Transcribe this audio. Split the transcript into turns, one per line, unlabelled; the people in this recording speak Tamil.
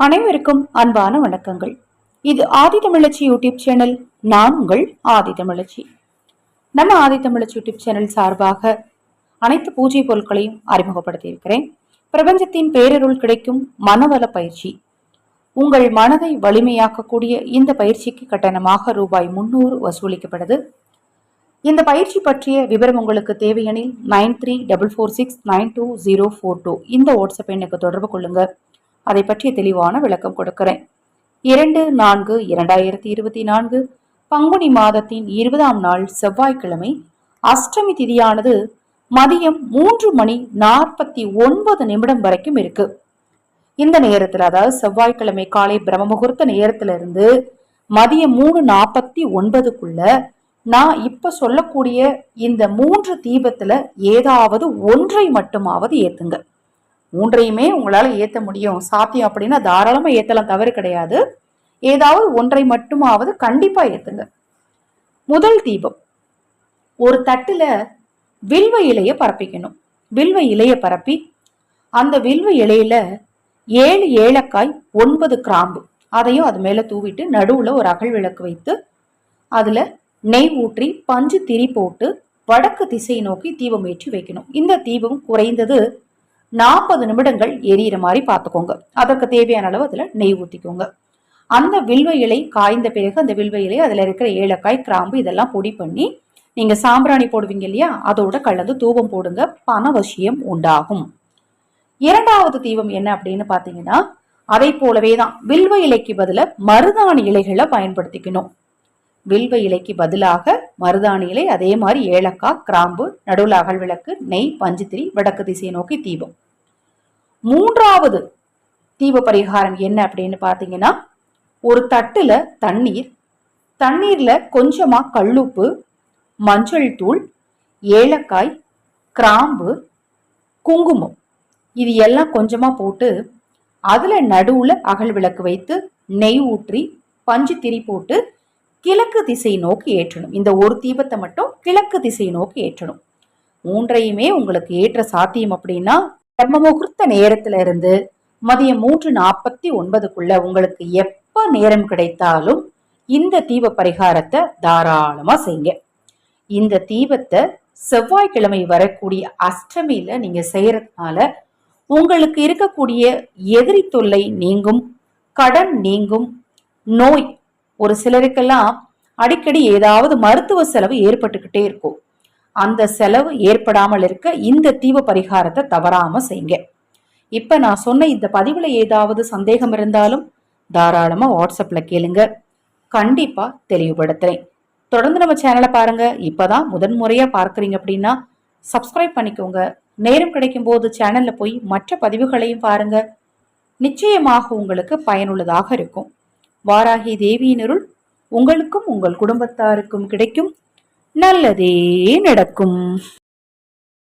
அனைவருக்கும் அன்பான வணக்கங்கள். இது ஆதி தமிழச்சி யூடியூப் சேனல் நான் உங்கள் ஆதி தமிழச்சி. நம்ம ஆதி தமிழச்சி யூடியூப் சேனல் சார்பாக அனைத்து பூஜை பொருட்களையும் அறிமுகப்படுத்தி இருக்கிறேன் பிரபஞ்சத்தின் பேரருள் கிடைக்கும் மனவள பயிற்சி. உங்கள் மனதை வலிமையாக்கக்கூடிய இந்த பயிற்சிக்கு கட்டணமாக ரூபாய் முன்னூறு வசூலிக்கப்படுது. இந்த பயிற்சி பற்றிய விவரம் உங்களுக்கு தேவையெனில் nine three double four six nine two zero four two இந்த வாட்ஸ்அப் எண்ணுக்கு தொடர்பு கொள்ளுங்கள் அதை பற்றிய தெளிவான விளக்கம் கொடுக்கிறேன். இரண்டு நான்கு இரண்டாயிரத்தி இருபத்தி நான்கு பங்குனி மாதத்தின் இருபதாம் நாள் செவ்வாய்க்கிழமை அஷ்டமி திதியானது மதியம் மூன்று மணி நாற்பத்தி ஒன்பது நிமிடம் வரைக்கும் இருக்கு. இந்த நேரத்தில் அதாவது செவ்வாய்க்கிழமை காலை பிரம்ம முகூர்த்த நேரத்திலிருந்து மதியம் மூணு நாற்பத்தி ஒன்பதுக்குள்ள நான் இப்ப சொல்லக்கூடிய இந்த மூன்று தீபத்துல ஏதாவது ஒன்றை மட்டுமாவது ஏத்துங்க. மூன்றையுமே உங்களால் ஏற்ற முடியும். சாத்தியம் அப்படின்னா தாராளமாக ஏற்றலாம் தவறு கிடையாது. ஏதாவது ஒன்றை மட்டுமாவது கண்டிப்பாக ஏற்றுங்க முதல் தீபம். ஒரு தட்டில் வில்வ இலையை பரப்பிக்கணும். வில்வ இலையை பரப்பி அந்த வில்வ இலையில ஏழு ஏலக்காய் ஒன்பது கிராம்பு அதையும் அது மேலே தூவிட்டு நடுவில் ஒரு அகல் விளக்கு வைத்து அதில் நெய் ஊற்றி பஞ்சு திரி போட்டு வடக்கு திசை நோக்கி தீபம் ஏற்றி வைக்கணும். இந்த தீபம் குறைந்தது நாற்பது நிமிடங்கள் எரியிற மாதிரி பார்த்துக்கோங்க. அதற்கு தேவையான அளவு அதில் நெய் ஊற்றிக்கோங்க அந்த வில்வ இலை காய்ந்த பிறகு அந்த வில்வ இலை அதில் இருக்கிற ஏலக்காய் கிராம்பு இதெல்லாம் பொடி பண்ணி நீங்கள் சாம்பிராணி போடுவீங்க இல்லையா? அதோட கலந்து தூபம் போடுங்க. பணவசியம் உண்டாகும். இரண்டாவது தீபம் என்ன அப்படின்னு பார்த்தீங்கன்னா அதை போலவே தான். வில்வ இலைக்கு பதிலாக மருதாணி இலைகளை பயன்படுத்திக்கணும். வில்வ இலைக்கு பதிலாக மருதாணி இலை அதே மாதிரி ஏலக்காய் கிராம்பு நடுவில் அகல் விளக்கு நெய் பஞ்சுத்திரி வடக்கு திசையை நோக்கி தீபம். மூன்றாவது தீப பரிகாரம் என்ன அப்படின்னு பார்த்தீங்கன்னா ஒரு தட்டுல தண்ணீர் தண்ணீர்ல கொஞ்சமா கல்லுப்பு மஞ்சள் தூள் ஏலக்காய் கிராம்பு குங்குமம். இது எல்லாம் கொஞ்சமா போட்டு அதுல நடுவுல அகல் விளக்கு வைத்து நெய் ஊற்றி பஞ்சு திரி போட்டு கிழக்கு திசை நோக்கி ஏற்றணும். இந்த ஒரு தீபத்தை மட்டும் கிழக்கு திசை நோக்கி ஏற்றணும். மூன்றையுமே உங்களுக்கு ஏற்ற சாத்தியம் அப்படின்னா பிரம்ம முகூர்த்த நேரத்துல இருந்து மதியம் மூன்று நாற்பத்தி ஒன்பதுக்குள்ள உங்களுக்கு எப்ப நேரம் கிடைத்தாலும் இந்த தீப பரிகாரத்தை தாராளமா செய்யுங்க. இந்த தீபத்தை செவ்வாய்க்கிழமை வரக்கூடிய அஷ்டமியில நீங்க செய்யறதுனால உங்களுக்கு இருக்கக்கூடிய எதிரி தொல்லை நீங்கும் கடன் நீங்கும் நோய் ஒரு சிலருக்கெல்லாம் அடிக்கடி ஏதாவது மருத்துவ செலவு ஏற்பட்டுக்கிட்டே இருக்கும். அந்த செலவு ஏற்படாமல் இருக்க இந்த தீவு பரிகாரத்தை தவறாம செய்யுங்க. இப்ப நான் சொன்ன இந்த பதிவுல ஏதாவது சந்தேகம் இருந்தாலும் தாராளமா வாட்ஸ்அப்ல கேளுங்க. கண்டிப்பா தெளிவுபடுத்துறேன். தொடர்ந்து நம்ம சேனலை பாருங்க. இப்பதான் முதன் முறையா பார்க்குறீங்க அப்படின்னா சப்ஸ்கிரைப் பண்ணிக்கோங்க. நேரம் கிடைக்கும் போது சேனல்ல போய் மற்ற பதிவுகளையும் பாருங்க. நிச்சயமாக உங்களுக்கு பயனுள்ளதாக இருக்கும். வாராகி தேவியினருள் உங்களுக்கும் உங்கள் குடும்பத்தாருக்கும் கிடைக்கும். நல்லதே நடக்கும்.